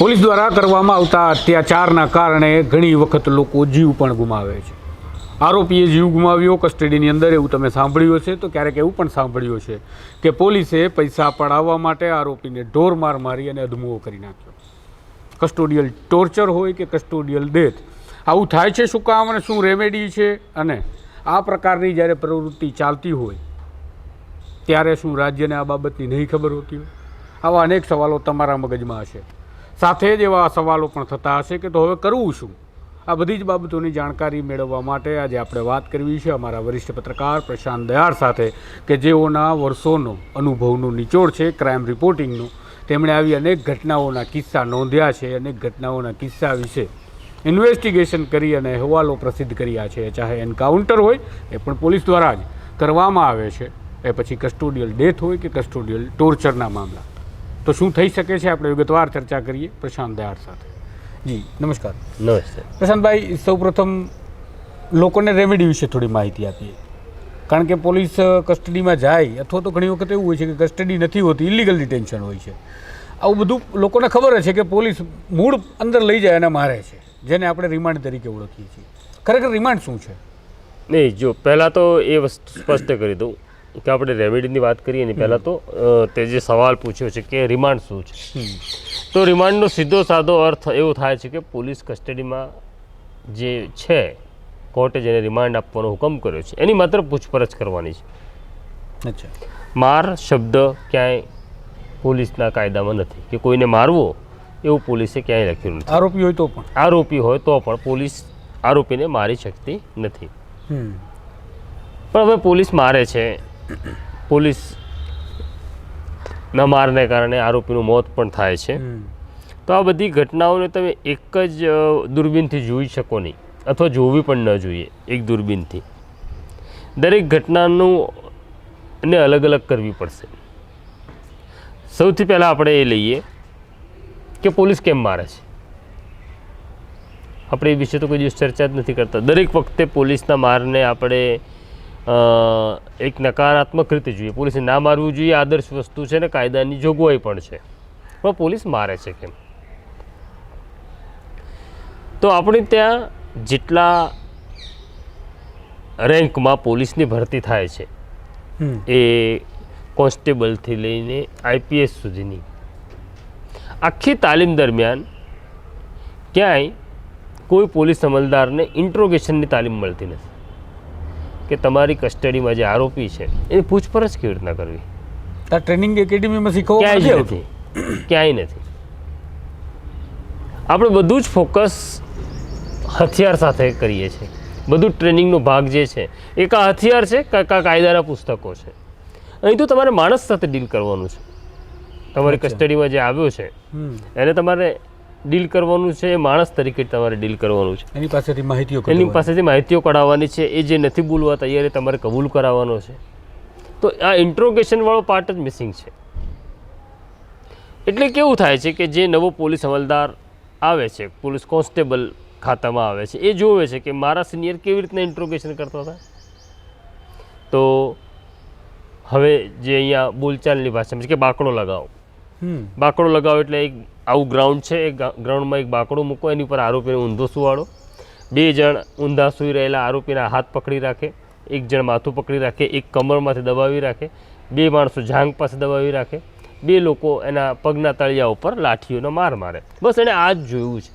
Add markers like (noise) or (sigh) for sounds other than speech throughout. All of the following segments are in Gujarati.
પોલીસ દ્વારા કરવામાં આવતા અત્યાચારના કારણે ઘણી વખત લોકો જીવ પણ ગુમાવે છે. આરોપીએ જીવ ગુમાવ્યો, કસ્ટડીની અંદર એવું તમે સાંભળ્યું હશે, તો ક્યારેક એવું પણ સાંભળ્યું છે કે પોલીસે પૈસા પડાવવા માટે આરોપીને ઢોર માર મારી અને અધમુઓ કરી નાખ્યો. કસ્ટોડિયલ ટોર્ચર હોય કે કસ્ટોડિયલ ડેથ, આવું થાય છે શું કામ અને શું રેમેડી છે? અને આ પ્રકારની જ્યારે પ્રવૃત્તિ ચાલતી હોય, ત્યારે શું રાજ્યને આ બાબતની નહીં ખબર હોતી આવા અનેક સવાલો તમારા મગજમાં હશે. સાથે જ એવા સવાલો પણ થતા હશે કે તો હવે કરવું શું? આ બધી જ બાબતોની જાણકારી મેળવવા માટે આજે આપણે વાત કરવી છે અમારા વરિષ્ઠ પત્રકાર પ્રશાંત દયાળ સાથે, કે જેઓના વર્ષોનો અનુભવનું નિચોડ છે ક્રાઇમ રિપોર્ટિંગનું. તેમણે આવી અનેક ઘટનાઓના કિસ્સા નોંધ્યા છે, અનેક ઘટનાઓના કિસ્સા વિશે ઇન્વેસ્ટિગેશન કરી અને અહેવાલો પ્રસિદ્ધ કર્યા છે. ચાહે એન્કાઉન્ટર હોય, એ પણ પોલીસ દ્વારા જ કરવામાં આવે છે. એ પછી કસ્ટોડિયલ ડેથ હોય કે કસ્ટોડિયલ ટોર્ચરના મામલા. તો શું થઈ શકે છે? આપણે વિગતવાર ચર્ચા કરીએ પ્રશાંત દયાળ સાથે. જી નમસ્કાર. નમસ્તે. પ્રશાંતભાઈ સૌપ્રથમ લોકોને રેમેડી વિશે થોડી માહિતી આપીએ. કારણ કે પોલીસ કસ્ટડીમાં જાય અથવા તો ઘણી વખત એવું હોય છે કે કસ્ટડી નથી હોતી ઇલીગલ ડિટેન્શન હોય છે. આવું બધું લોકોને ખબર છે કે પોલીસ મૂળ અંદર લઈ જાય અને મારે છે જેને આપણે રિમાન્ડ તરીકે ઓળખીએ છીએ. ખરેખર રિમાન્ડ શું છે? નહીં જો પહેલાં તો એ વસ્તુ સ્પષ્ટ કરી દઉં. કે આપણે રેમેડીની વાત કરીએ ને પહેલાં તો તે જે સવાલ પૂછ્યો છે કે રિમાન્ડ શું છે? તો રિમાન્ડનો સીધો સાદો અર્થ એવો થાય છે કે પોલીસ કસ્ટડીમાં જે છે કોર્ટે જેને રિમાન્ડ આપવાનો હુકમ કર્યો છે એની માત્ર પૂછપરછ કરવાની છે. અચ્છા. માર શબ્દ ક્યાંય પોલીસના કાયદામાં નથી. કે કોઈને મારવો એવું પોલીસે ક્યાંય લખ્યું નથી. આરોપી હોય તો પણ. આરોપી હોય તો પણ પોલીસ આરોપીને મારી શકતી નથી. પણ હવે પોલીસ મારે છે પોલીસ ન મારને કારણે આરોપીનું મોત પણ થાય છે. તો આ બધી ઘટનાઓને તમે એક જ દૂરબીનથી જોઈ શકો નહીં અથવા જોવી પણ ન જોઈએ એક દૂરબીનથી. દરેક ઘટનાનું ને અલગ અલગ કરવી પડશે. સૌથી પહેલાં આપણે એ લઈએ કે પોલીસ કેમ મારે છે. આપણે એ વિશે તો કોઈ દિવસ ચર્ચા જ નથી કરતા. દરેક વખતે પોલીસના મારને આપણે એક નકારાત્મક રીતે જોઈએ. પોલીસે ના મારવું જોઈએ આદર્શ વસ્તુ છે ને કાયદાની જોગવાઈ પણ છે. પણ પોલીસ મારે છે કેમ? તો આપણે ત્યાં જેટલા રેન્કમાં પોલીસની ભરતી થાય છે એ કોન્સ્ટેબલથી લઈને આઈપીએસ સુધીની આખી તાલીમ દરમિયાન ક્યાંય કોઈ પોલીસ અમલદારને ઇન્ટ્રોગેશનની તાલીમ મળતી નથી. કે તમારી કસ્ટડીમાં જે આરોપી છે એની પૂછપરછ કેવી રીતના કરવી? આ ટ્રેનિંગ એકેડેમીમાં શીખવું ક્યાંય નથી. ક્યાંય નથી. આપણે બધું જ ફોકસ હથિયાર સાથે કરીએ છીએ. બધું ટ્રેનિંગનો ભાગ જે છે એ કાં હથિયાર છે કાં કા કાયદાના પુસ્તકો છે. અહીં તો તમારે માણસ સાથે ડીલ કરવાનું છે. તમારી કસ્ટડીમાં જે આવ્યો છે એને તમારે ડીલ કરવાનું છે માણસ તરીકે તમારે ડીલ કરવાનું છે. એની પાસેથી માહિતીઓ એની પાસેથી માહિતીઓ કઢાવવાની છે એ જે નથી બોલવા તૈયાર એ તમારે કબૂલ કરાવવાનો છે. તો આ ઇન્ટ્રોગેશનવાળો પાર્ટ જ મિસિંગ છે. એટલે કેવું થાય છે કે જે નવો પોલીસ અમલદાર આવે છે પોલીસ કોન્સ્ટેબલ ખાતામાં આવે છે એ જોવે છે કે મારા સિનિયર કેવી રીતના ઇન્ટ્રોગેશન કરતા હતા? તો હવે જે અહીંયા બોલચાલની ભાષામાં છે કે બાકડો લગાવો. બાકડો લગાવો એટલે એક આવું ગ્રાઉન્ડ છે એ ગ્રાઉન્ડમાં એક બાકડો મૂકો, એની ઉપર આરોપીને ઊંધો સુવાડો. બે જણ ઊંધા સૂઈ રહેલા, આરોપીના હાથ પકડી રાખે, એક જણ માથું પકડી રાખે, એક કમરમાંથી દબાવી રાખે, બે માણસો જાંગ પાસે દબાવી રાખે, બે લોકો એના પગના તળિયા ઉપર લાઠીઓનો માર મારે. બસ એણે આ જ જોયું છે.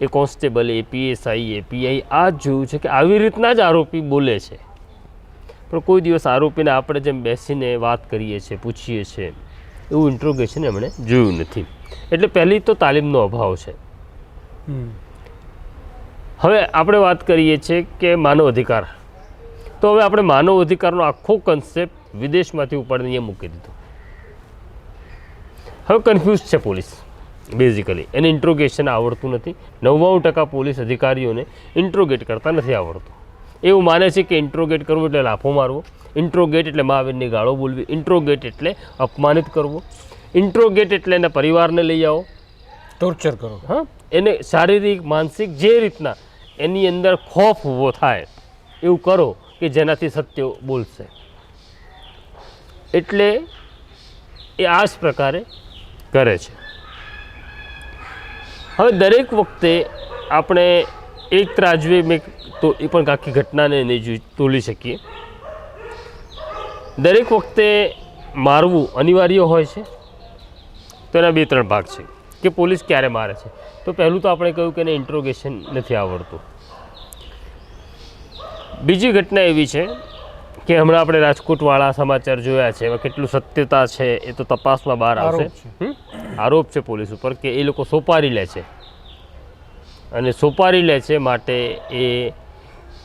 એ કોન્સ્ટેબલ, એ પીએસઆઈ એ પીઆઈ આ જ જોયું છે કે આવી રીતના જ આરોપી બોલે છે. પણ કોઈ દિવસ આરોપીને આપણે જેમ બેસીને વાત કરીએ છીએ પૂછીએ છીએ એવું ઇન્ટ્રોગેશન એમણે જોયું નથી. એટલે પહેલી તો તાલીમનો અભાવ છે. હવે આપણે વાત કરીએ છીએ કે માનવ અધિકાર. તો હવે આપણે માનવ અધિકારનો આખો કન્સેપ્ટ વિદેશમાંથી ઉપાડીને મૂકી દીધો. હવે કન્ફ્યુઝ છે પોલીસ બેઝિકલી એને ઇન્ટ્રોગેશન આવડતું નથી. નવ્વાણું ટકા પોલીસ અધિકારીઓને ઇન્ટ્રોગેટ કરતા નથી આવડતું. એવું માને છે કે ઇન્ટ્રોગેટ કરવું એટલે લાફો મારવો. ઇન્ટ્રોગેટ એટલે મહાવીરની ગાળો બોલવી. ઇન્ટ્રોગેટ એટલે અપમાનિત કરવો. ઇન્ટ્રોગેટ એટલે એના પરિવારને લઈ આવો. ટોર્ચર કરો. હા? એને શારીરિક માનસિક જે રીતના એની અંદર ખોફ ઊભો થાય એવું કરો કે જેનાથી સત્ય બોલશે. એટલે એ આ જ પ્રકારે કરે છે. હવે દરેક વખતે આપણે એક ત્રાજવી મેં તો એ પણ આખી ઘટનાને નહીં જોઈ તોલી શકીએ. દરેક વખતે મારવું અનિવાર્ય હોય છે. તો એના બે ત્રણ ભાગ છે કે પોલીસ ક્યારે મારે છે. તો પહેલું તો આપણે કહ્યું કે એને ઇન્ટ્રોગેશન નથી આવડતું. બીજી ઘટના એવી છે કે હમણાં આપણે રાજકોટવાળા સમાચાર જોયા છે એમાં કેટલું સત્યતા છે એ તો તપાસમાં બહાર આવશે? આરોપ છે પોલીસ ઉપર કે એ લોકો સોપારી લે છે. અને સોપારી લે છે માટે એ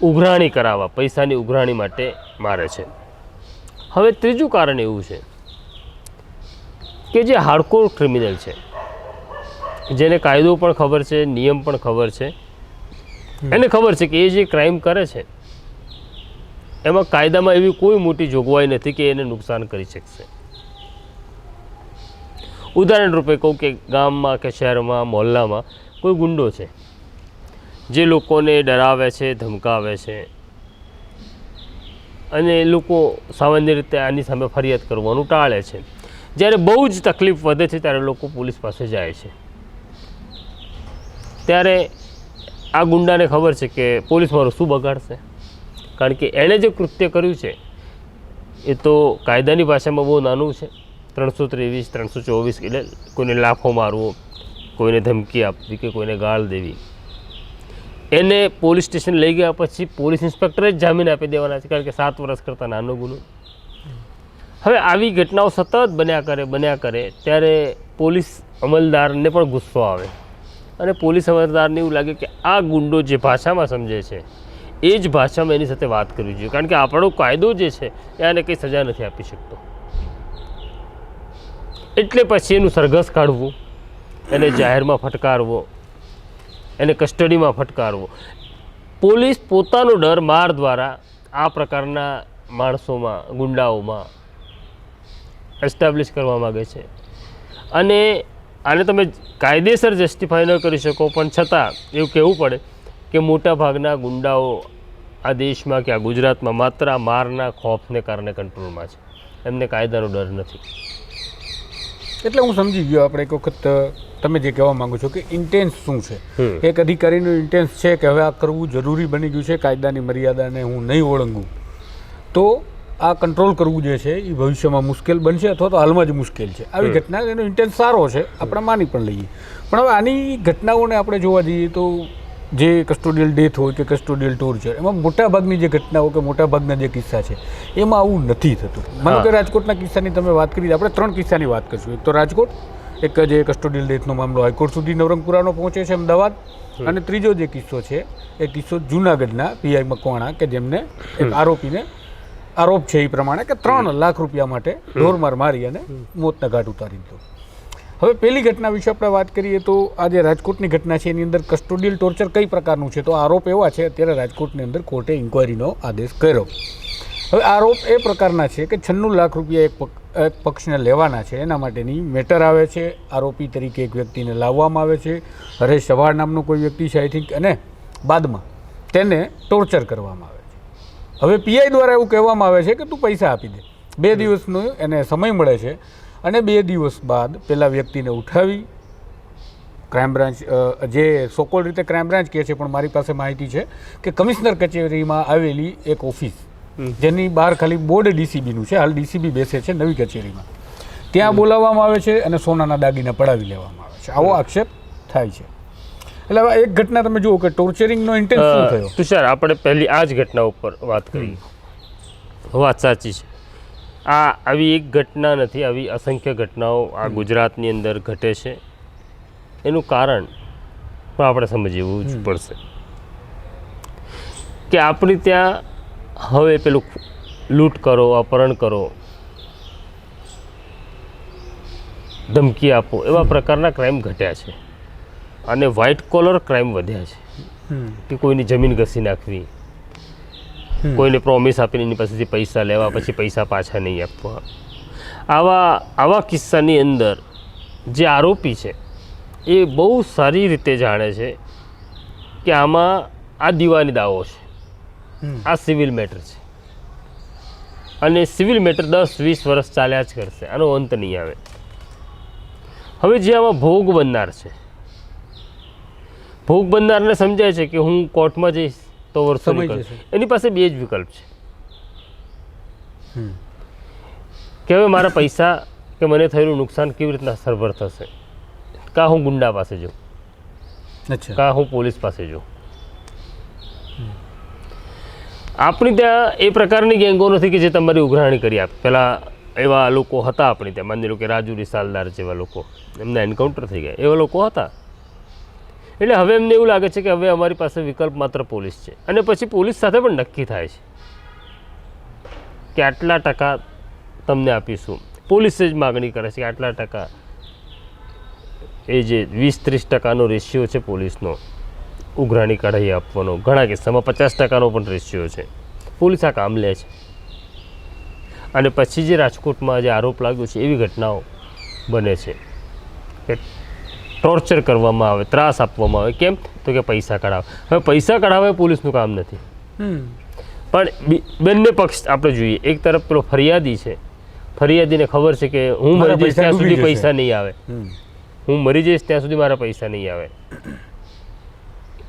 ઉઘરાણી કરાવવા પૈસાની ઉઘરાણી માટે મારે છે. હવે ત્રીજું કારણ એવું છે કે જે હાર્ડકોર ક્રિમિનલ છે જેને કાયદો પણ ખબર છે નિયમ પણ ખબર છે એને ખબર છે કે એ જે ક્રાઇમ કરે છે એમાં કાયદામાં એવી કોઈ મોટી જોગવાઈ નથી કે એને નુકસાન કરી શકશે. ઉદાહરણ રૂપે કહું કે ગામમાં કે શહેરમાં મોહલ્લામાં કોઈ ગુંડો છે જે લોકોને ડરાવે છે, ધમકાવે છે. અને લોકો સામાન્ય રીતે આની સામે ફરિયાદ કરવાનું ટાળે છે. જ્યારે બહુ જ તકલીફ વધે છે, ત્યારે લોકો પોલીસ પાસે જાય છે. ત્યારે આ ગુંડાને ખબર છે કે પોલીસ મારું શું બગાડશે? કારણ કે એણે જે કૃત્ય કર્યું છે, એ તો કાયદાની ભાષામાં બહુ નાનું છે. ત્રણસો ત્રેવીસ, ત્રણસો ચોવીસ એટલે કોઈને લાફો મારવો, કોઈને ધમકી આપવી કે કોઈને ગાળ દેવી. એને પોલીસ સ્ટેશન લઈ ગયા પછી પોલીસ ઇન્સ્પેક્ટરે જ જામીન આપી દેવાના છે, કારણ કે સાત વર્ષ કરતાં નાનો ગુનો. હવે આવી ઘટનાઓ સતત બન્યા કરે બન્યા કરે, ત્યારે પોલીસ અમલદારને પણ ગુસ્સો આવે. અને પોલીસ અમલદારને એવું લાગે કે આ ગુંડો જે ભાષામાં સમજે છે, એ જ ભાષામાં એની સાથે વાત કરવી જોઈએ. કારણ કે આપણો કાયદો જે છે, એ આને કંઈ સજા નથી આપી શકતો. એટલે પછી એનું સરઘસ કાઢવું, એને જાહેરમાં ફટકારવો એને કસ્ટડીમાં ફટકારવો. પોલીસ પોતાનો ડર માર દ્વારા આ પ્રકારના માણસોમાં, ગુંડાઓમાં એસ્ટાબ્લિશ કરવા માગે છે. અને આને તમે કાયદેસર જસ્ટિફાય ન કરી શકો, પણ છતાં એવું કહેવું પડે કે મોટા ભાગના ગુંડાઓ આ દેશમાં કે આ ગુજરાતમાં માત્ર મારના ખોફને કારણે કંટ્રોલમાં છે. એમને કાયદાનો ડર નથી. એટલે હું સમજી ગયો આપણે એક વખત તમે જે કહેવા માંગો છો કે ઇન્ટેન્સ શું છે? એક અધિકારીનું ઇન્ટેન્સ છે કે હવે આ કરવું જરૂરી બની ગયું છે કાયદાની મર્યાદાને હું નહીં ઓળંગું. તો આ કંટ્રોલ કરવું જે છે એ ભવિષ્યમાં મુશ્કેલ બનશે અથવા તો હાલમાં જ મુશ્કેલ છે. આવી ઘટના એનો ઇન્ટેન્સ સારો છે આપણે માની પણ લઈએ. પણ હવે આની ઘટનાઓને આપણે જોવા જઈએ તો જે કસ્ટોડિયલ ડેથ હોય કે કસ્ટોડિયલ ટોર્ચર એમાં મોટાભાગની જે ઘટનાઓ કે મોટાભાગના જે કિસ્સા છે એમાં આવું નથી થતું. માનો કે રાજકોટના કિસ્સાની તમે વાત કરી આપણે ત્રણ કિસ્સાની વાત કરીશું. એક તો રાજકોટ એક જે કસ્ટોડિયલ ડેથનો મામલો હાઈકોર્ટ સુધી નવરંગપુરાનો પહોંચે છે અમદાવાદ અને ત્રીજો જે કિસ્સો છે એ કિસ્સો જૂનાગઢના પીઆઈ મકવાણા કે જેમને એક આરોપીને આરોપ છે એ પ્રમાણે કે ત્રણ લાખ રૂપિયા માટે ઢોરમાર મારી અને મોતના ઘાટ ઉતારી દીધો. હવે પહેલી ઘટના વિશે આપણે વાત કરીએ તો આ જે રાજકોટની ઘટના છે, એની અંદર કસ્ટોડિયલ ટોર્ચર કઈ પ્રકારનું છે? તો આરોપ એવા છે, અત્યારે રાજકોટની અંદર કોર્ટે ઇન્કવાયરીનો આદેશ કર્યો. હવે આરોપ એ પ્રકારના છે કે છન્નું લાખ રૂપિયા એક પક્ષને લેવાના છે, એના માટેની મેટર આવે છે. આરોપી તરીકે એક વ્યક્તિને લાવવામાં આવે છે. હરેશ સવાળ નામનો કોઈ વ્યક્તિ છે આઈ થિંક અને બાદમાં તેને ટોર્ચર કરવામાં આવે છે. હવે પીઆઈ દ્વારા એવું કહેવામાં આવે છે કે તું પૈસા આપી દે. બે દિવસનો એને સમય મળે છે. અને બે દિવસ બાદ પેલા વ્યક્તિને ઉઠાવી ક્રાઇમ બ્રાન્ચ જે સોકોલ રીતે ક્રાઇમ બ્રાન્ચ કહે છે પણ મારી પાસે માહિતી છે કે કમિશનર કચેરીમાં આવેલી એક ઓફિસ જેની બહાર ખાલી બોર્ડ ડીસીબીનું છે હાલ ડીસીબી બેસે છે નવી કચેરીમાં. ત્યાં બોલાવવામાં આવે છે અને સોનાના દાગીના પડાવી લેવામાં આવે છે. આવો આક્ષેપ થાય છે. એટલે હવે એક ઘટના તમે જુઓ કે ટોર્ચરિંગનો ઇન્ટેન્સ શું થયો? તુષાર આપણે પહેલી આ જ ઘટના ઉપર વાત કરી વાત સાચી છે. આ આવી એક ઘટના નથી આવી અસંખ્ય ઘટનાઓ આ ગુજરાતની અંદર ઘટે છે. એનું કારણ પણ આપણે સમજવું જ પડશે કે આપણે ત્યાં હવે પેલું લૂંટ કરો અપહરણ કરો ધમકી આપો એવા પ્રકારના ક્રાઇમ ઘટ્યા છે. અને વ્હાઇટ કોલર ક્રાઇમ વધ્યા છે. કે કોઈની જમીન ઘસી નાખવી. કોઈને પ્રોમિસ આપીને એની પાસેથી પૈસા લેવા પછી પૈસા પાછા નહીં આપવા. આવા આવા કિસ્સાની અંદર જે આરોપી છે એ બહુ સારી રીતે જાણે છે કે આમાં આ દીવાની દાવો છે. આ સિવિલ મેટર છે. અને સિવિલ મેટર દસ વીસ વર્ષ ચાલ્યા જ કરશે. આનો અંત નહીં આવે. હવે જે આમાં ભોગ બનનાર છે ભોગ બનનારને સમજાય છે કે હું કોર્ટમાં જઈશ. તો વર્ષો. એની પાસે બે જ વિકલ્પ છે. કે હવે મારા પૈસા કે મને થયેલું નુકસાન કેવી રીતના સરભર થશે? કાં હું ગુંડા પાસે જાઉં? કાં હું પોલીસ પાસે જાઉં? આપણી ત્યાં એ પ્રકારની ગેંગો નથી કે જે તમારી ઉઘરાણી કરી આપે. પહેલાં એવા લોકો હતા આપણી ત્યાં. માની લો કે રાજુ રિસાલદાર જેવા લોકો. એમના એન્કાઉન્ટર થઈ ગયા. એવા લોકો હતા. એટલે હવે એમને એવું લાગે છે કે હવે અમારી પાસે વિકલ્પ માત્ર પોલીસ છે. અને પછી પોલીસ સાથે પણ નક્કી થાય છે. કે આટલા ટકા તમને આપીશું? પોલીસે જ માગણી કરે છે કે આટલા ટકા. એ જે વીસ ત્રીસ ટકાનો રેશિયો છે પોલીસનો, ઉઘરાણી કઢાઈ આપવાનો. ઘણા કિસ્સામાં પચાસ ટકાનો પણ રેશિયો છે. પોલીસ આ કામ લે છે. અને પછી જે રાજકોટમાં જે આરોપ લાગ્યો છે એવી ઘટનાઓ બને છે. ટોર્ચર કરવામાં આવે ત્રાસ આપવામાં આવે. કેમ? તો કે પૈસા કઢાવે. હવે પૈસા કઢાવે પોલીસનું કામ નથી. પણ બંને પક્ષ આપણે જોઈએ. એક તરફ પેલો ફરિયાદી છે. ફરિયાદીને ખબર છે કે હું મરી જઈશ પૈસા ત્યાં સુધી પૈસા નહીં આવે. હું મરી જઈશ ત્યાં સુધી મારા પૈસા નહીં આવે.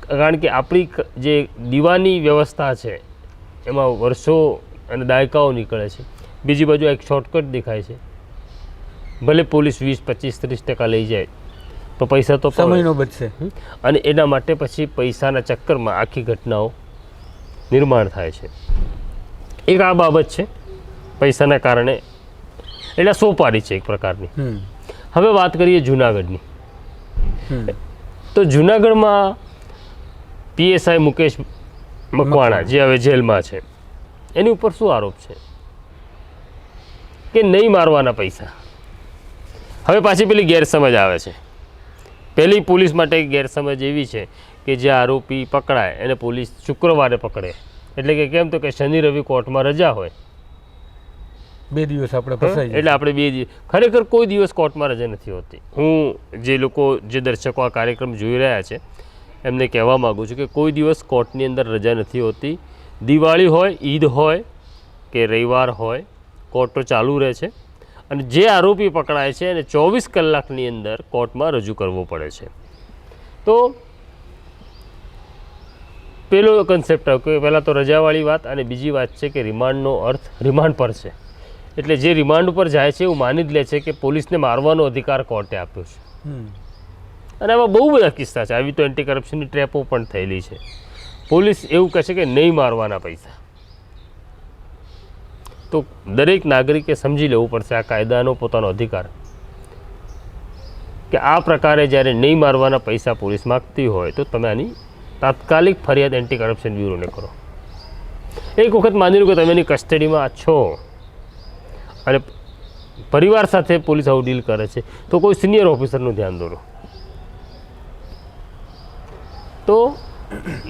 કારણ કે આપણી જે દીવાની વ્યવસ્થા છે એમાં વર્ષો અને દાયકાઓ નીકળે છે. બીજી બાજુ એક શોર્ટકટ દેખાય છે. ભલે પોલીસ વીસ પચીસ ત્રીસ ટકા લઈ જાય તો પૈસા તો સમયનો બચશે. અને એના માટે પછી પૈસાના ચક્કરમાં આખી ઘટનાઓ નિર્માણ થાય છે. એક આ બાબત છે પૈસાના કારણે એટલે સોપારી છે એક પ્રકારની. હવે વાત કરીએ જુનાગઢની. તો જુનાગઢમાં પીએસઆઈ મુકેશ મકવાણા જે હવે જેલમાં છે એની ઉપર શું આરોપ છે? કે નહીં મારવાના પૈસા. હવે પાછી પેલી ગેરસમજ આવે છે. પહેલી પોલીસ માટે ગેરસમજ એવી છે કે જે આરોપી પકડાય એને પોલીસ શુક્રવારે પકડે. એટલે કે કેમ તો કે શનિ રવિ કોર્ટમાં રજા હોય. બે દિવસ આપણે ફસાઈ એટલે આપણે બે દિવસ ખરેખર કોઈ દિવસ કોર્ટમાં રજા નથી હોતી. હું જે લોકો જે દર્શકો આ કાર્યક્રમ જોઈ રહ્યા છે એમને કહેવા માગું છું કે કોઈ દિવસ કોર્ટની અંદર રજા નથી હોતી. દિવાળી હોય ઈદ હોય કે રવિવાર હોય કોર્ટો ચાલુ રહે છે. અને જે આરોપી પકડાય છે એને ચોવીસ કલાકની અંદર કોર્ટમાં રજૂ કરવો પડે છે. તો પેલો કન્સેપ્ટ આવ્યો કે પહેલાં તો રજાવાળી વાત અને બીજી વાત છે કે રિમાન્ડનો અર્થ રિમાન્ડ પર છે. એટલે જે રિમાન્ડ ઉપર જાય છે એવું માની જ લે છે કે પોલીસને મારવાનો અધિકાર કોર્ટે આપ્યો છે. અને આમાં બહુ બધા કિસ્સા છે. આવી તો એન્ટી કરપ્શનની ટ્રેપો પણ થયેલી છે. પોલીસ એવું કહે છે કે નહીં મારવાના પૈસા. તો દરેક નાગરિકે સમજી લેવું પડશે આ કાયદાનો પોતાનો અધિકાર. કે આ પ્રકારે જ્યારે નહીં મારવાના પૈસા પોલીસ માગતી હોય તો તમે આની તાત્કાલિક ફરિયાદ એન્ટી કરપ્શન બ્યુરોને કરો. એક વખત માની લો કે તમે એની કસ્ટડીમાં છો અને પરિવાર સાથે પોલીસ આવું ડીલ કરે છે, તો કોઈ સિનિયર ઓફિસરનું ધ્યાન દોરો. તો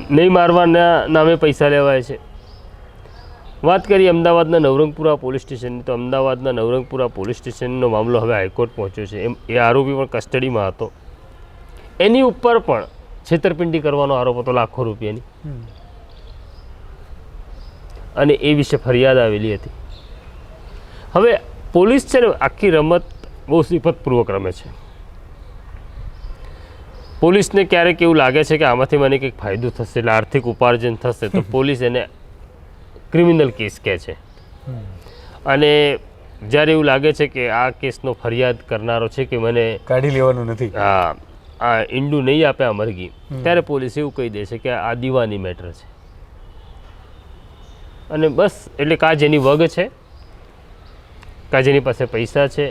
નહીં મારવાના નામે પૈસા લેવાય છે. વાત કરીએ અમદાવાદના નવરંગપુરા પોલીસ સ્ટેશનની તો અમદાવાદના નવરંગપુરા પોલીસ સ્ટેશનનો મામલો હવે હાઈકોર્ટ પહોંચ્યો છે. એમ એ આરોપી પણ કસ્ટડીમાં હતો. એની ઉપર પણ છેતરપિંડી કરવાનો આરોપ હતો લાખો રૂપિયાની. અને એ વિશે ફરિયાદ આવેલી હતી. હવે પોલીસ છે ને આખી રમત બહુ સિફતપૂર્વક રમે છે. પોલીસને ક્યારેક એવું લાગે છે કે આમાંથી મને કંઈક ફાયદો થશે એટલે આર્થિક ઉપાર્જન થશે તો (laughs) પોલીસ એને ક્રિમિનલ કેસ કહે છે. અને જ્યારે એવું લાગે છે કે આ કેસનો ફરિયાદ કરનારો છે કે મને કાઢી લેવાનું નથી. આ આ ઈંડું નહીં આપે આ મરઘી ત્યારે પોલીસ એવું કહી દે છે કે આ દીવાની મેટર છે. અને બસ એટલે કા જેની વગ છે કા જેની પાસે પૈસા છે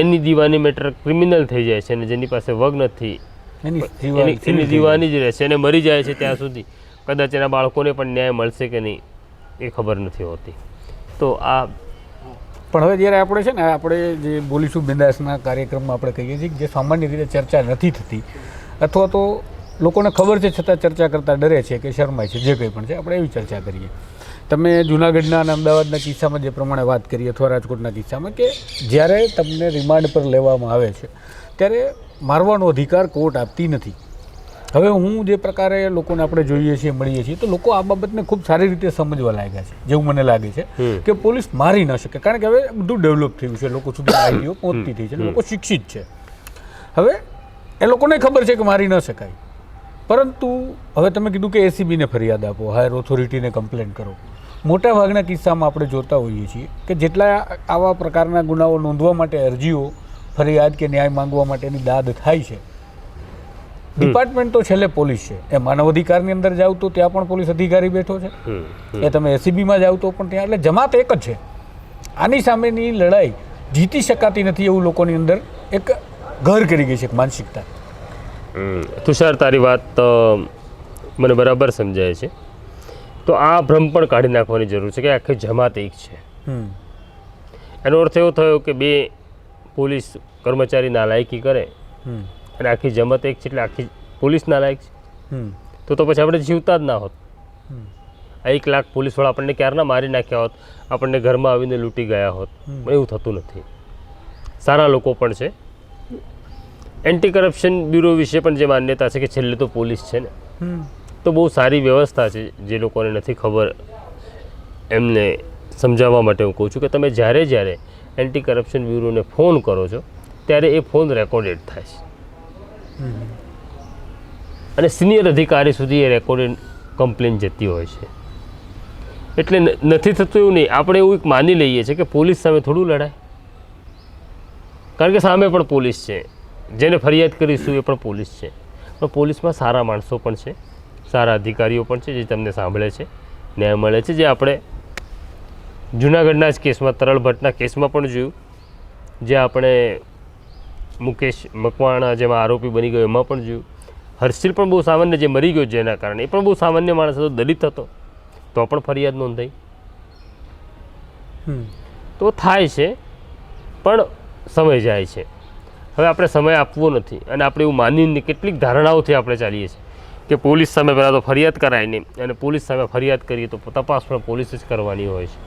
એની દીવાની મેટર ક્રિમિનલ થઈ જાય છે અને જેની પાસે વગ નથી એની દીવાની જ રહેશે અને મરી જાય છે ત્યાં સુધી. કદાચ એના બાળકોને પણ ન્યાય મળશે કે નહીં. એ ખબર નથી હોતી. તો આ પણ હવે જ્યારે આપણે છે ને, આપણે જે બોલીશું બિંદાસના કાર્યક્રમમાં આપણે કહીએ છીએ કે જે સામાન્ય રીતે ચર્ચા નથી થતી, અથવા તો લોકોને ખબર છે, છતાં ચર્ચા કરતા ડરે છે કે શરમાય છે, જે કંઈ પણ છે, આપણે એવી ચર્ચા કરીએ. તમે જુનાગઢના અને અમદાવાદના કિસ્સામાં જે પ્રમાણે વાત કરી અથવા રાજકોટના કિસ્સામાં કે જ્યારે તમને રિમાન્ડ પર લેવામાં આવે છે, ત્યારે મારવાનો અધિકાર કોર્ટ આપતી નથી. હવે હું જે પ્રકારે લોકોને આપણે જોઈએ છીએ મળીએ છીએ તો લોકો આ બાબતને ખૂબ સારી રીતે સમજવા લાગ્યા છે જેવું મને લાગે છે કે પોલીસ મારી ન શકે. કારણ કે હવે બધું ડેવલપ થયું છે લોકો સુધી (coughs) આઈડીઓ પહોંચતી થઈ છે લોકો શિક્ષિત છે. હવે એ લોકોને ખબર છે કે મારી ન શકાય. પરંતુ હવે તમે કીધું કે એસીબીને ફરિયાદ આપો હાયર ઓથોરિટીને કમ્પ્લેન કરો. મોટા ભાગના કિસ્સામાં આપણે જોતા હોઈએ છીએ કે જેટલા આવા પ્રકારના ગુનાઓ નોંધવા માટે અરજીઓ ફરિયાદ કે ન્યાય માંગવા માટેની દાદ થાય છે ડિપાર્ટમેન્ટ તો છેલ્લે પોલીસ છે. એ માનવ અધિકારની અંદર જાવ તો ત્યાં પણ પોલીસ અધિકારી બેઠો છે. એ તમે એસીબીમાં જાવ તો પણ ત્યાં એટલે જમાત એક જ છે. આની સામેની લડાઈ જીતી શકાતી નથી એવું લોકોની અંદર એક ઘર કરી ગઈ છે એક માનસિકતા. હમ. તુષાર તારી વાત મને બરાબર સમજાય છે. તો આ ભ્રમ પણ કાઢી નાખવાની જરૂર છે કે આખી જમાત એક છે. એનો અર્થ એવો થયો કે બે પોલીસ કર્મચારી નાલાયકી કરે. અને આખી જમત એક છે એટલે આખી પોલીસ નાલાયક છે. તો તો પછી આપણે જીવતા જ ના હોત. આ એક લાખ પોલીસવાળા આપણને ક્યારના મારી નાખ્યા હોત આપણને ઘરમાં આવીને લૂંટી ગયા હોત. એવું થતું નથી. સારા લોકો પણ છે. એન્ટી કરપ્શન બ્યુરો વિશે પણ જે માન્યતા છે કે છેલ્લે તો પોલીસ છે ને. તો બહુ સારી વ્યવસ્થા છે જે લોકોને નથી ખબર એમને સમજાવવા માટે હું કહું છું કે તમે જ્યારે જ્યારે એન્ટી કરપ્શન બ્યુરોને ફોન કરો છો ત્યારે એ ફોન રેકોર્ડેડ થાય છે. અને સિનિયર અધિકારી સુધી એ રેકોર્ડિંગ કમ્પ્લેન જતી હોય છે. એટલે નથી થતું એવું નહીં. આપણે એવું એક માની લઈએ છીએ કે પોલીસ સામે થોડું લડાય. કારણ કે સામે પણ પોલીસ છે. જેને ફરિયાદ કરીશું એ પણ પોલીસ છે. પણ પોલીસમાં સારા માણસો પણ છે. સારા અધિકારીઓ પણ છે જે તમને સાંભળે છે. ન્યાય મળે છે. જે આપણે જૂનાગઢના જ કેસમાં, તરલ ભટ્ટના કેસમાં પણ જોયું. જે આપણે મુકેશ મકવાણા જેમાં આરોપી બની ગયો. એમાં પણ જોયું હર્ષિલ પણ બહુ સામાન્ય જે મરી ગયો જેના કારણે. એ પણ બહુ સામાન્ય માણસ હતો દલિત હતો. તો પણ ફરિયાદ નોંધાઈ. તો થાય છે પણ સમય જાય છે. હવે આપણે સમય આપવો નથી અને આપણે એવું માનીને કેટલીક ધારણાઓથી આપણે ચાલીએ છીએ કે પોલીસ સામે પહેલાં તો ફરિયાદ કરાય નહીં અને પોલીસ સામે ફરિયાદ કરીએ તો તપાસ પણ પોલીસ જ કરવાની હોય છે.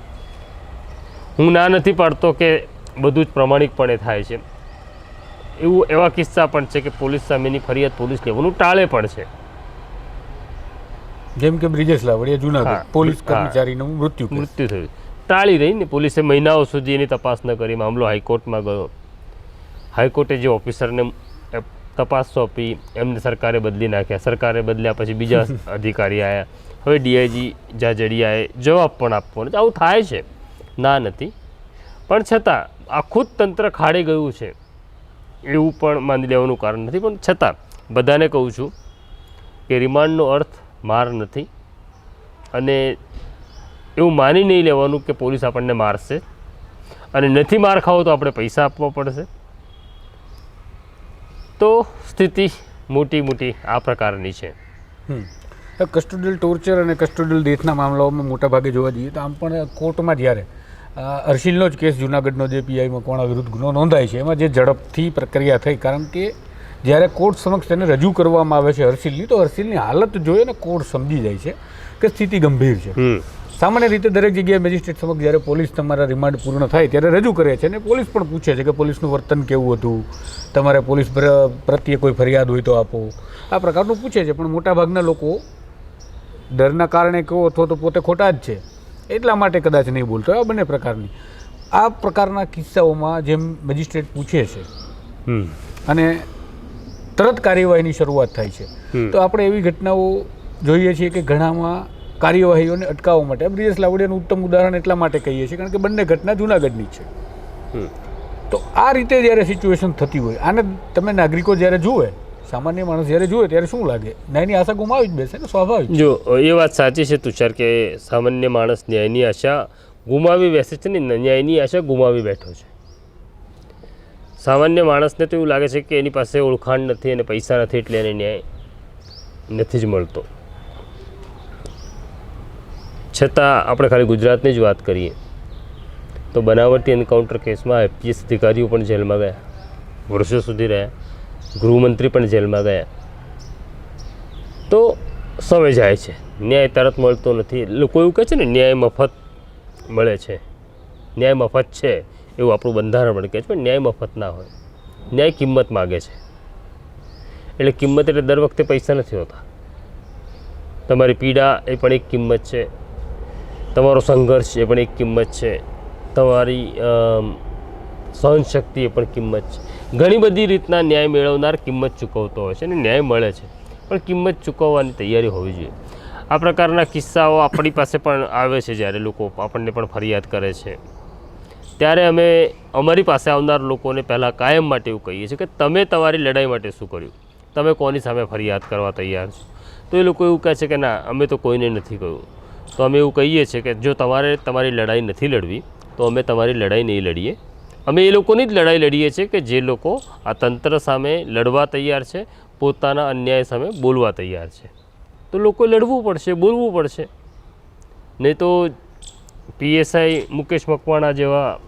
હું ના નથી પાડતો કે બધું જ પ્રમાણિકપણે થાય છે. એવું એવા કિસ્સા પણ છે કે પોલીસ સામેની ફરિયાદ પોલીસ લેવાનું ટાળે પણ છે. જેમ કે બ્રિજેશ લાવડિયા જુનાગઢ પોલીસ કર્મચારીનું મૃત્યુ મૃત્યુ થયું. ટાળી રહી ને પોલીસે મહિનાઓ સુધી એની તપાસ ન કરી મામલો હાઈકોર્ટમાં ગયો. હાઈકોર્ટે જે ઓફિસરને તપાસ સોંપી એમને સરકારે બદલી નાખ્યા. સરકારે બદલ્યા પછી બીજા (laughs) અધિકારી આવ્યા હવે ડીઆઈજી જાજડિયાએ જવાબ પણ આપવો નથી આવું થાય છે. ના નથી. પણ છતાં આખું જ તંત્ર ખાડે ગયું છે. એવું પણ માની લેવાનું કારણ નથી, પણ છતાં બધાને કહું છું કે રિમાન્ડનો અર્થ માર નથી અને એવું માની નહીં લેવાનું કે પોલીસ આપણને મારશે અને નથી માર ખાવો તો આપણે પૈસા આપવા પડશે. તો સ્થિતિ મોટી મોટી આ પ્રકારની છે. કસ્ટોડિયલ ટોર્ચર અને કસ્ટોડિયલ ડેથના મામલાઓમાં મોટા ભાગે જોવા જઈએ તો આમ પણ કોર્ટમાં જ્યારે અ, હર્ષિલનો જ કેસ જુનાગઢનો જે પીઆઈ મકવાણા વિરુદ્ધ ગુનો નોંધાય છે એમાં જે ઝડપથી પ્રક્રિયા થઈ કારણ કે જ્યારે કોર્ટ સમક્ષ તેને રજૂ કરવામાં આવે છે હર્ષિલની તો હર્ષિલની હાલત જોઈને કોર્ટ સમજી જાય છે કે સ્થિતિ ગંભીર છે. સામાન્ય રીતે દરેક જગ્યાએ મેજિસ્ટ્રેટ સમક્ષ જ્યારે પોલીસ તમારા રિમાન્ડ પૂર્ણ થાય ત્યારે રજૂ કરે છે અને પોલીસ પણ પૂછે છે કે પોલીસનું વર્તન કેવું હતું તમારે પોલીસ પ્ર- પ્રત્યે કોઈ ફરિયાદ હોય તો આપો. આ પ્રકારનું પૂછે છે પણ મોટાભાગના લોકો ડરના કારણે કહો અથવા તો પોતે ખોટા જ છે. એટલા માટે કદાચ નહીં બોલતો આ બંને પ્રકારની. આ પ્રકારના કિસ્સાઓમાં જેમ મેજિસ્ટ્રેટ પૂછે છે હમ. અને તરત કાર્યવાહીની શરૂઆત થાય છે તો આપણે એવી ઘટનાઓ જોઈએ છીએ કે ઘણામાં કાર્યવાહીઓને અટકાવવા માટે. બ્રિજેશ લાવડિયાનું ઉત્તમ ઉદાહરણ એટલા માટે કહીએ છીએ કારણ કે બંને ઘટના જૂનાગઢની છે. હમ. તો આ રીતે જ્યારે સિચ્યુએશન થતી હોય આને તમે નાગરિકો જ્યારે જુએ સામાન્ય માણસ જ્યારે જુએ ત્યારે શું લાગે? ન્યાયની આશા ગુમાવી જ બેસે ને સ્વાભાવિક. જો, એ વાત સાચી છે તુષાર કે સામાન્ય માણસ ન્યાયની આશા ગુમાવી બેસે છે ને, ન્યાયની આશા ગુમાવી બેઠો છે. સામાન્ય માણસને તો એવું લાગે છે કે એની પાસે ઓળખાણ નથી અને પૈસા નથી એટલે એને ન્યાય નથી જ મળતો. છતાં આપણે ખાલી ગુજરાતની જ વાત કરીએ. તો બનાવટી એન્કાઉન્ટર કેસમાં એફપીએસ અધિકારીઓ પણ જેલમાં ગયા. વર્ષો સુધી રહ્યા. ગૃહમંત્રી પણ જેલમાં ગયા. તો સવે જાય છે. ન્યાય તરત મળતો નથી. લોકો એવું કહે છે ને, ન્યાય મફત મળે છે. ન્યાય મફત છે એવું આપણું બંધારણ પણ કહે છે, પણ ન્યાય મફત ના હોય. ન્યાય કિંમત માગે છે. એટલે કિંમત એટલે દર વખતે પૈસા નથી હોતા. તમારી પીડા એ પણ એક કિંમત છે. તમારો સંઘર્ષ એ પણ એક કિંમત છે. તમારી સહનશક્તિ એ પણ કિંમત છે. ઘણી બધી રીતના ન્યાય મેળવનાર કિંમત ચૂકવતો હોય છે અને ન્યાય મળે છે. પણ કિંમત ચૂકવવાની તૈયારી હોવી જોઈએ. આ પ્રકારના કિસ્સાઓ આપણી પાસે પણ આવે છે જ્યારે લોકો આપણને પણ ફરિયાદ કરે છે. ત્યારે અમે અમારી પાસે આવનાર લોકોને પહેલાં કાયમ માટે એવું કહીએ છીએ કે તમે તમારી લડાઈ માટે શું કર્યું? તમે કોની સામે ફરિયાદ કરવા તૈયાર છો? તો એ લોકો એવું કહે છે કે ના, અમે તો કોઈને નથી કહ્યું. તો અમે એવું કહીએ છીએ કે જો તમારે તમારી લડાઈ નથી લડવી, તો અમે તમારી લડાઈ નહીં લડીએ. અમે એ લોકોની જ લડાઈ લડીએ છીએ કે જે લોકો આ તંત્ર સામે લડવા તૈયાર છે, પોતાના અન્યાય સામે બોલવા તૈયાર છે. તો લોકો લડવું પડશે, બોલવું પડશે. નહીં તો પીએસઆઈ મુકેશ મકવાણા જેવા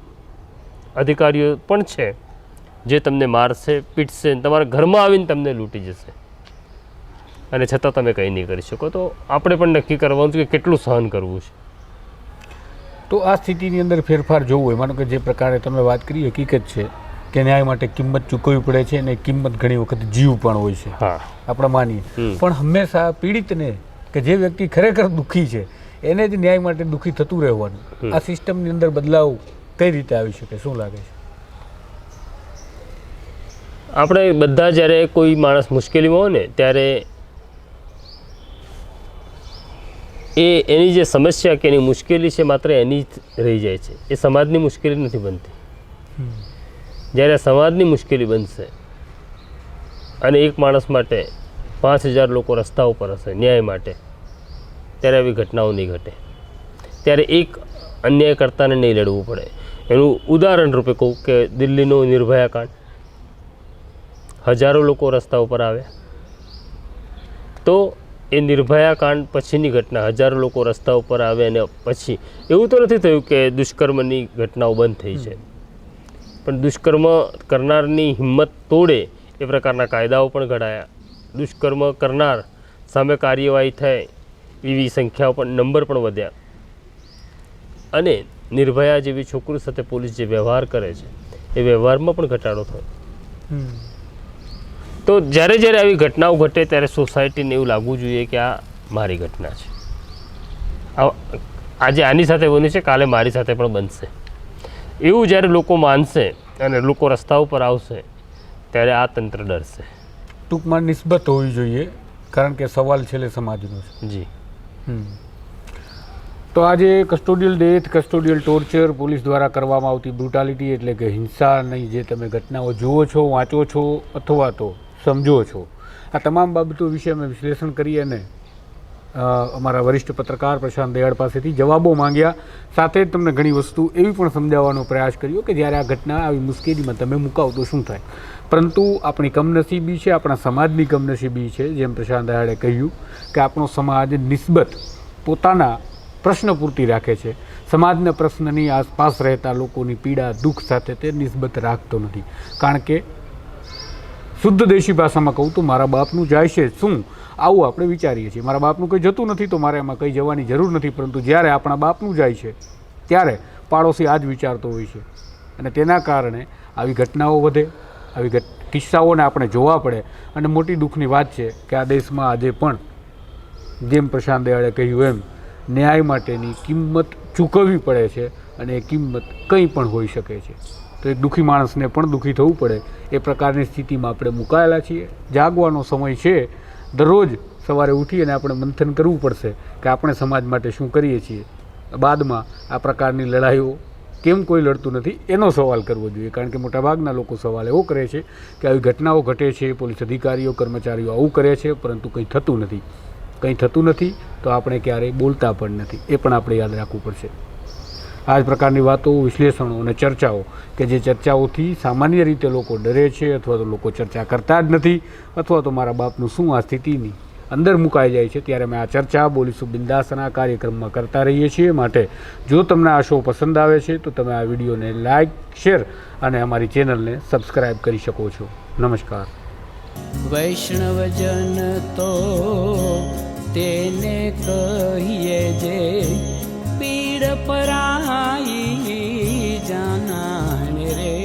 અધિકારીઓ પણ છે, જે તમને મારશે, પીટશે તમારા ઘરમાં આવીને તમને લૂંટી જશે. અને છતાં તમે કંઈ નહીં કરી શકો. તો આપણે પણ નક્કી કરવાનું છે કે કેટલું સહન કરવું છે. તો આ સ્થિતિની અંદર ફેરફાર જોવું હોય. માનો કે જે પ્રકારે તમે વાત કરી હકીકત છે કે ન્યાય માટે કિંમત ચૂકવવી પડે છે અને કિંમત ઘણી વખત જીવ પણ હોય છે. આપણે માનીએ. પણ હંમેશા પીડિતને કે જે વ્યક્તિ ખરેખર દુઃખી છે એને જ ન્યાય માટે દુઃખી થતું રહેવાનું. આ સિસ્ટમની અંદર બદલાવ કઈ રીતે આવી શકે? શું લાગે છે? આપણે બધા જ્યારે કોઈ માણસ મુશ્કેલીમાં હોય ને ત્યારે એ એની જે સમસ્યા કે એની મુશ્કેલી છે માત્ર એની જ રહી જાય છે. એ સમાજની મુશ્કેલી નથી બનતી. જ્યારે સમાજની મુશ્કેલી બનશે અને એક માણસ માટે પાંચ હજાર લોકો રસ્તા ઉપર હશે ન્યાય માટે, ત્યારે આવી ઘટનાઓ નહીં ઘટે. ત્યારે એક અન્યાયકર્તાને નહીં લડવું પડે. એનું ઉદાહરણ રૂપે કહું કે દિલ્હીનો નિર્ભયા કાંડ. હજારો લોકો રસ્તા ઉપર આવ્યા. તો એ નિર્ભયા કાંડ પછીની ઘટના. હજારો લોકો રસ્તા ઉપર આવે અને પછી એવું તો નથી થયું કે દુષ્કર્મની ઘટનાઓ બંધ થઈ છે પણ દુષ્કર્મ કરનારની હિંમત તોડે એ પ્રકારના કાયદાઓ પણ ઘડાયા. દુષ્કર્મ કરનાર સામે કાર્યવાહી થાય એવી સંખ્યાઓ પણ, નંબર પણ વધ્યા. અને નિર્ભયા જેવી છોકરી સાથે પોલીસ જે વ્યવહાર કરે છે, એ વ્યવહારમાં પણ ઘટાડો થયો. તો જ્યારે જ્યારે આવી ઘટનાઓ ઘટે ત્યારે સોસાયટીને એવું લાગવું જોઈએ કે આ મારી ઘટના છે. આજે આની સાથે બની છે કાલે મારી સાથે પણ બનશે. એવું જ્યારે લોકો માનશે અને લોકો રસ્તા ઉપર આવશે ત્યારે આ તંત્ર ડરશે. ટૂંકમાં નિસ્બત હોવી જોઈએ કારણ કે સવાલ છેલ્લે સમાજનો છે. જી. હમ. તો આજે custodial death custodial torture police દ્વારા કરવામાં આવતી બ્રુટાલિટી એટલે કે હિંસાની જે તમે ઘટનાઓ જુઓ છો વાંચો છો અથવા તો સમજો છો. આ તમામ બાબતો વિશે અમે વિશ્લેષણ કરી અને અમારા વરિષ્ઠ પત્રકાર પ્રશાંત દયાળ પાસેથી જવાબો માંગ્યા. સાથે જ તમને ઘણી વસ્તુ એવી પણ સમજાવવાનો પ્રયાસ કર્યો કે જ્યારે આ ઘટના આવી મુશ્કેલીમાં તમે મુકાવ તો શું થાય? પરંતુ આપણી કમનસીબી છે, આપણા સમાજની કમનસીબી છે, જેમ પ્રશાંત દયાળે કહ્યું કે આપણો સમાજ નિસ્બત પોતાના પ્રશ્ન પૂરતી રાખે છે. સમાજના પ્રશ્નની આસપાસ રહેતા લોકોની પીડા, દુઃખ સાથે તે નિસ્બત રાખતો નથી. કારણ કે શુદ્ધ દેશી ભાષામાં કહું તો મારા બાપનું જાય છે. શું? આવું આપણે વિચારીએ છીએ. મારા બાપનું કંઈ જતું નથી તો મારે એમાં કંઈ જવાની જરૂર નથી, પરંતુ જ્યારે આપણા બાપનું જાય છે, ત્યારે પાડોશી આ જ વિચારતો હોય છે. અને તેના કારણે આવી ઘટનાઓ વધે, આવી કિસ્સાઓને આપણે જોવા પડે. અને મોટી દુઃખની વાત છે કે આ દેશમાં આજે પણ જેમ પ્રશાંત દયાળે કહ્યું એમ, ન્યાય માટેની કિંમત ચૂકવવી પડે છે અને એ કિંમત કંઈ પણ હોઈ શકે છે. તો એક દુઃખી માણસને પણ દુઃખી થવું પડે. એ પ્રકારની સ્થિતિમાં આપણે મુકાયેલા છીએ. જાગવાનો સમય છે. દરરોજ સવારે ઉઠી અને આપણે મંથન કરવું પડશે કે આપણે સમાજ માટે શું કરીએ છીએ. બાદમાં આ પ્રકારની લડાઈઓ કેમ કોઈ લડતું નથી, એનો સવાલ કરવો જોઈએ. કારણ કે મોટાભાગના લોકો સવાલ એવો કરે છે કે આવી ઘટનાઓ ઘટે છે, પોલીસ અધિકારીઓ, કર્મચારીઓ આવું કરે છે, પરંતુ કંઈ થતું નથી. કંઈ થતું નથી તો આપણે ક્યારેય બોલતા પણ નથી. એ પણ આપણે યાદ રાખવું પડશે. આ જ પ્રકારની વાતો, વિશ્લેષણો અને ચર્ચાઓ કે જે ચર્ચાઓથી સામાન્ય રીતે લોકો ડરે છે અથવા તો લોકો ચર્ચા કરતા જ નથી અથવા તો મારા બાપનું શું આ સ્થિતિની અંદર મુકાઈ જાય છે, ત્યારે અમે આ ચર્ચા બોલીશું બિંદાસના કાર્યક્રમમાં કરતા રહીએ છીએ. માટે જો તમને આ શો પસંદ આવે છે, તો તમે આ વિડીયોને લાઇક શેર અને અમારી ચેનલને સબસ્ક્રાઈબ કરી શકો છો. નમસ્કાર. વૈષ્ણવજન તો તેને કહીએ જે પીડ પરાઈ જાણ રે.